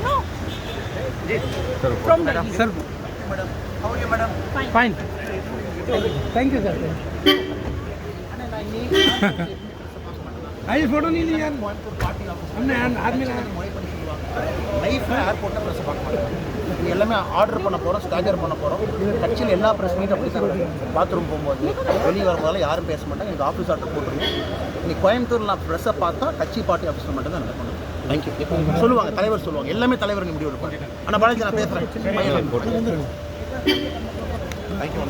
to know? Sir, From Delhi. Sir, madam. How are you, madam? Fine. Fine. Thank you, sir. ஐ photo நீ யார் அண்ணன் press பார்க்க மாட்டேன் எல்லாமே ஆர்டர் பண்ண போகிறோம் ஸ்டாஜர் பண்ண போகிறோம் கட்சியில் எல்லா ப்ரெஸ் மீட்டும் அப்படி தான் பாத்ரூம் போகும்போது வெளியே வரும்போதெல்லாம் யாரும் பேச மாட்டாங்க எனக்கு ஆஃபீஸ் ஆர்டர் போட்டுருங்க இன்னைக்கு கோயம்புத்தூர் நான் ப்ரெஸ்ஸை பார்த்தா கட்சி பார்ட்டி ஆஃபீஸில் மட்டும் தான் நடக்கணும் தேங்க்யூ சொல்லுவாங்க தலைவர் சொல்லுவாங்க. எல்லாமே தலைவர் முடிவு எடுப்பாங்க ஆனால் பழைய நான் பேசுகிறேன் thank you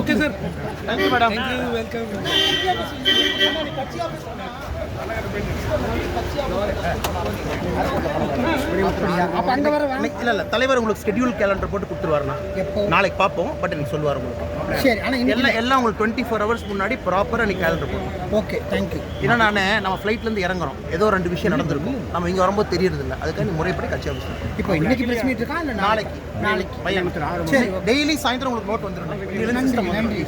okay sir thank you madam welcome அப்போ அங்கே வர இல்லை இல்லை. தலைவர் உங்களுக்கு ஸ்கெடியூல் கேலண்டர் போட்டு கொடுத்துருவாருண்ணா. நாளைக்கு பார்ப்போம். பட் எனக்கு சொல்லுவார் உங்களுக்கு. சரி ஆனால் எல்லாம் எல்லாம் உங்களுக்கு டுவெண்ட்டி ஃபோர் ஹவர்ஸ் முன்னாடி ப்ராப்பராக எனக்கு கேலண்டர் போடும் ஓகே தேங்க்யூ ஏன்னா நான் நம்ம ஃப்ளைட்லேருந்து இறங்குறோம். ஏதோ ரெண்டு விஷயம் நடந்திருக்கும். நம்ம இங்கே வரும்போது தெரியறது இல்லை அதுக்காக நீ முறைப்படி கட்சி ஆஃபீஸ் இப்போ இன்னைக்கு பிரஸ் மீட் இருக்கா இல்லை நாளைக்கு? நாளைக்கு. பையன். சரி டெய்லி சாயந்தரம் உங்களுக்கு நோட் வந்துடும் நன்றி நன்றி.